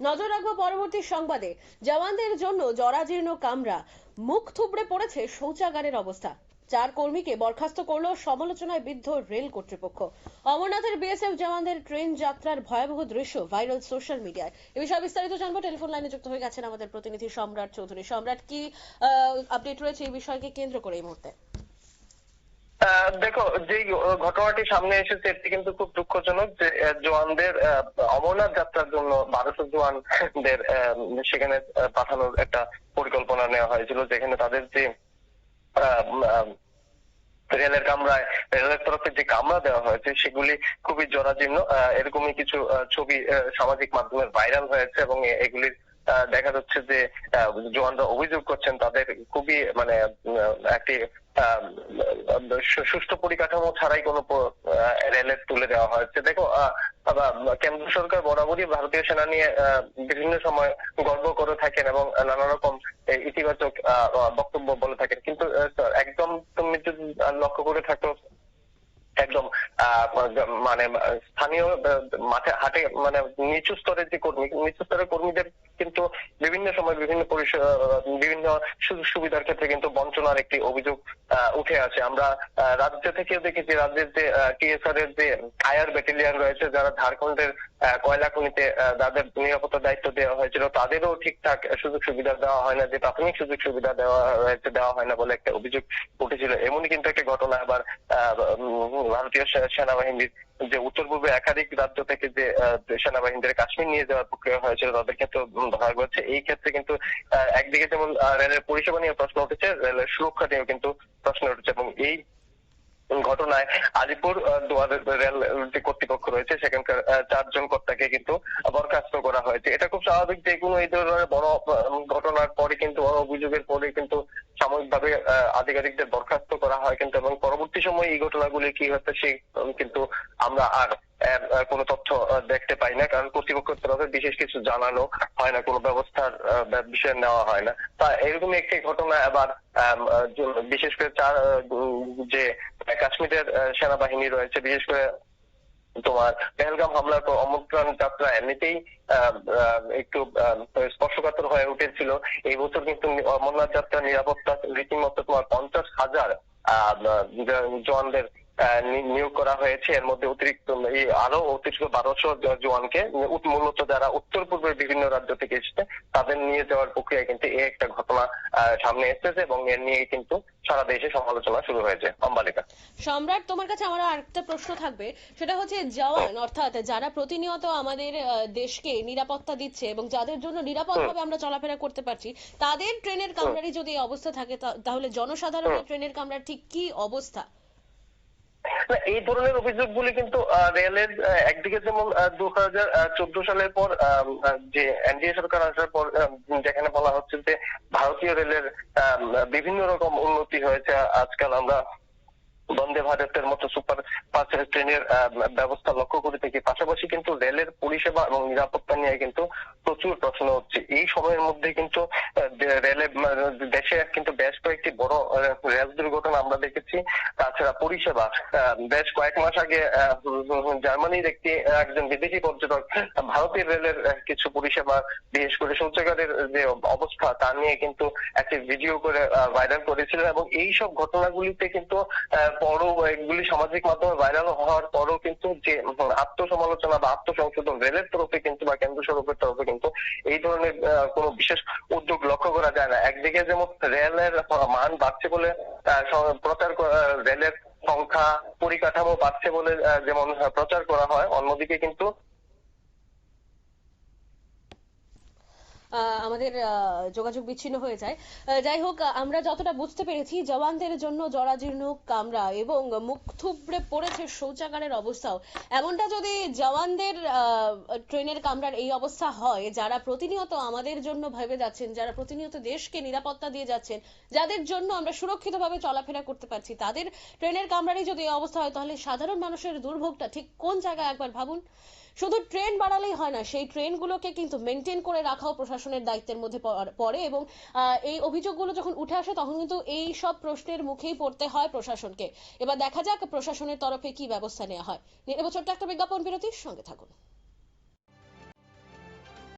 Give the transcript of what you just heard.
নজর রাখব পরবর্তী সংবাদে। জওয়ানদের জন্য জরাজীর্ণ কামরা। মুখ থুবড়ে পড়েছে শৌচাগারের অবস্থা। চার কর্মীকে বরখাস্ত করল সমালোচনায় বিদ্ধ রেল কর্তৃপক্ষ। অমরনাথের বিএসএফ জওয়ানদের ট্রেন যাত্রার ভয়াবহ দৃশ্য ভাইরাল সোশ্যাল মিডিয়ায়। এ বিষয়ে বিস্তারিত জানব। টেলিফোন লাইনে যুক্ত হয়ে গেছেন আমাদের প্রতিনিধি সম্রাট চৌধুরী। সম্রাট, কি আপডেট রয়েছে এই বিষয়কে কেন্দ্র করে এই মুহূর্তে? দেখো, যে ঘটনাটি সামনে এসেছে, এটি কিন্তু খুব দুঃখজনক যে জওয়ানদের অমরনাথ যাত্রার জন্য বারোশো জওয়ানদের সেখানে পাঠানোর একটা পরিকল্পনা নেওয়া হয়েছিল, যেখানে তাদের যে রেলের কামরায়, রেলের তরফে যে কামরা দেওয়া হয়েছে, সেগুলি খুবই জরাজীর্ণ এরকমই কিছু ছবি সামাজিক মাধ্যমে ভাইরাল হয়েছে এবং এগুলির দেখা যাচ্ছে যে জওয়ানরা অভিযোগ করছেন, তাদের খুবই মানে একটি সুষ্ঠু পরিকাঠামো ছাড়াই কোনো রেলের তুলে দেওয়া হয়েছে। দেখো কেন্দ্র সরকার বরাবরই ভারতীয় সেনা নিয়ে বিভিন্ন সময় গর্ব করে থাকেন এবং নানা রকম ইতিবাচক বক্তব্য বলে থাকেন। কিন্তু একদম তুমি যদি লক্ষ্য করে থাকো, একদম মানে স্থানীয় মাঠে, হাটে মানে নিচু স্তরের যে কর্মী, নিচু স্তরের কর্মীদের বিভিন্ন সুযোগ সুবিধার ক্ষেত্রে কিন্তু বঞ্চনার একটি অভিযোগ উঠে আসে। আমরা রাজ্য থেকে দেখেছি রাজ্যের যে টিএসআর এর যে আয়ার ব্যাটালিয়ন রয়েছে, যারা ঝাড়খণ্ডের কয়লা খনিতে যাদের নিরাপত্তা দায়িত্ব দেওয়া হয়েছিল, তাদেরও ঠিকঠাক সুযোগ সুবিধা দেওয়া হয় না, যে প্রাথমিক সুযোগ সুবিধা দেওয়া হয়েছে, দেওয়া হয় না বলে একটা অভিযোগ উঠেছিল। এমনই কিন্তু একটা ঘটনা আবার ভারতীয় সেনাবাহিনীর যে উত্তর পূর্বে একাধিক রাজ্য থেকে যে সেনাবাহিনীদের কাশ্মীর নিয়ে যাওয়ার প্রক্রিয়া হয়েছিল, তাদের ক্ষেত্রে ধরা হয়েছে এই ক্ষেত্রে কিন্তু একদিকে যেমন রেলের পরিষেবা নিয়ে প্রশ্ন উঠেছে, রেলের সুরক্ষা নিয়েও কিন্তু প্রশ্ন উঠেছে। এবং এই ঘটনায় আলিপুর আহ, দুয়ারের রেল যে কর্তৃপক্ষ রয়েছে। সেখানকার চারজন কর্তাকে কিন্তু বরখাস্ত করা হয়েছে। এটা খুব স্বাভাবিক যে কোনো এই ধরনের বড় ঘটনার পরে কিন্তু অভিযোগের পরে কিন্তু সাময়িকভাবে আধিকারিকদের বরখাস্ত করা হয় কিন্তু এবং পরবর্তী সময়ে এই ঘটনাগুলি কি হচ্ছে সেই কিন্তু আমরা আর কোনো তথ্য দেখতে পাই না। কারণ কর্তৃপক্ষের তরফে বিশেষ কিছু জানানো হয় না কোনো ব্যবস্থার বিষয় নেওয়া হয় না। তা এরকম একটি ঘটনা আবার বিশেষ করে চার যে, কাশ্মীরের সেনাবাহিনী রয়েছে, বিশেষ করে তোমার পেহেলগাম হামলার পর অমুক্রাণ যাত্রা এমনিতেই একটু স্পর্শকাতর হয়ে উঠেছিল। এই বছর কিন্তু অমরনাথ যাত্রা নিরাপত্তা রীতিমতো তোমার পঞ্চাশ হাজার জওয়ানদের নিয়োগ করা হয়েছে। এর মধ্যে অতিরিক্ত আরও অতিরিক্ত বারোশো জওয়ানকে মূলত যারা উত্তর পূর্বের বিভিন্ন রাজ্য থেকে এসেছে তাদের নিয়ে যাওয়ার প্রক্রিয়া কিন্তু এই একটা ঘটনা সামনে এসেছে এবং এর নিয়ে কিন্তু সারা দেশে সমালোচনা শুরু হয়েছে। অম্বালিকা। সম্রাট তোমার কাছে আমার আরেকটা প্রশ্ন থাকবে। সেটা হচ্ছে জওয়ান অর্থাৎ যারা প্রতিনিয়ত আমাদের দেশকে নিরাপত্তা দিচ্ছে এবং যাদের জন্য নিরাপদভাবে আমরা চলাফেরা করতে পারছি তাদের ট্রেনের কামরারই যদি এই অবস্থা থাকে তাহলে জনসাধারণের ট্রেনের কামরার ঠিক কি অবস্থা? এই ধরনের অভিযোগগুলি কিন্তু রেলের একদিকে যেমন দু হাজার চোদ্দ সালের পর যে এনডিএ সরকার আসার পর যেখানে বলা হচ্ছে যে ভারতীয় রেলের বিভিন্ন রকম উন্নতি হয়েছে, আজকাল আমরা বন্দে ভারতের মতো সুপার ফাস্ট ট্রেনের ব্যবস্থা লক্ষ্য করে থাকি। পাশাপাশি কিন্তু রেলের পরিষেবা এবং নিরাপত্তা নিয়ে কিন্তু প্রচুর প্রশ্ন হচ্ছে এই সময়ের মধ্যে কিন্তু রেলে দেশে কিন্তু বেশ কয়েকটি বড় রেল দুর্ঘটনা আমরা দেখেছি। তাছাড়া পরিষেবা বেশ কয়েক মাস আগে জার্মানির একটি, একজন বিদেশি পর্যটক, ভারতের রেলের কিছু পরিষেবা, বিশেষ করে শৌচাগারের যে অবস্থা, তা নিয়ে কিন্তু একটি ভিডিও করে ভাইরাল করেছিলেন এবং এই সব ঘটনাগুলিতে কিন্তু পরও এগুলি সামাজিক মাধ্যমে ভাইরাল হওয়ার পরও কিন্তু যে, আত্মসমালোচনা বা আত্মসংশোধন রেলের তরফে কিন্তু বা কেন্দ্র সরকারের তরফে কিন্তু এই ধরনের কোনো বিশেষ উদ্যোগ লক্ষ্য করা যায় না। একদিকে যেমন রেলের মান বাড়ছে বলে প্রচার রেলের সংখ্যা, পরিকাঠামো বাড়ছে বলে যেমন প্রচার করা হয়, অন্যদিকে কিন্তু আমাদের যোগাযোগ বিচ্ছিন্ন হয়ে যায়। যাই হোক আমরা যতটা বুঝতে পেরেছি, জওয়ানদের জন্য জরাজীর্ণ কামরা এবং মুখ থুবড়ে পড়েছে শৌচাগারের অবস্থাও। এমনটা যদি জওয়ানদের ট্রেনের কামরার এই অবস্থা হয়, যারা প্রতিনিয়ত আমাদের জন্য ভেবে যাচ্ছেন, যারা প্রতিনিয়ত দেশকে নিরাপত্তা দিয়ে যাচ্ছেন, যাদের জন্য আমরা সুরক্ষিতভাবে চলাফেরা করতে পারছি, তাদের ট্রেনের কামরারই যদি এই অবস্থা হয়, তাহলে সাধারণ মানুষের দুর্ভোগটা ঠিক কোন জায়গায় একবার ভাবুন? শুধু ট্রেন বাড়ালেই হয় না, সেই ট্রেনগুলোকে কিন্তু মেনটেন করে রাখাও প্রশাসনের দায়িত্বের মধ্যে পড়- এবং এই অভিযোগগুলো যখন উঠে আসে তখন কিন্তু এই সব প্রশ্নের মুখেই পড়তে হয় প্রশাসনকে। এবার দেখা যাক প্রশাসনের তরফে কি ব্যবস্থা নেওয়া হয়। নেব একটা বিজ্ঞাপন বিরতির সঙ্গে থাকুন।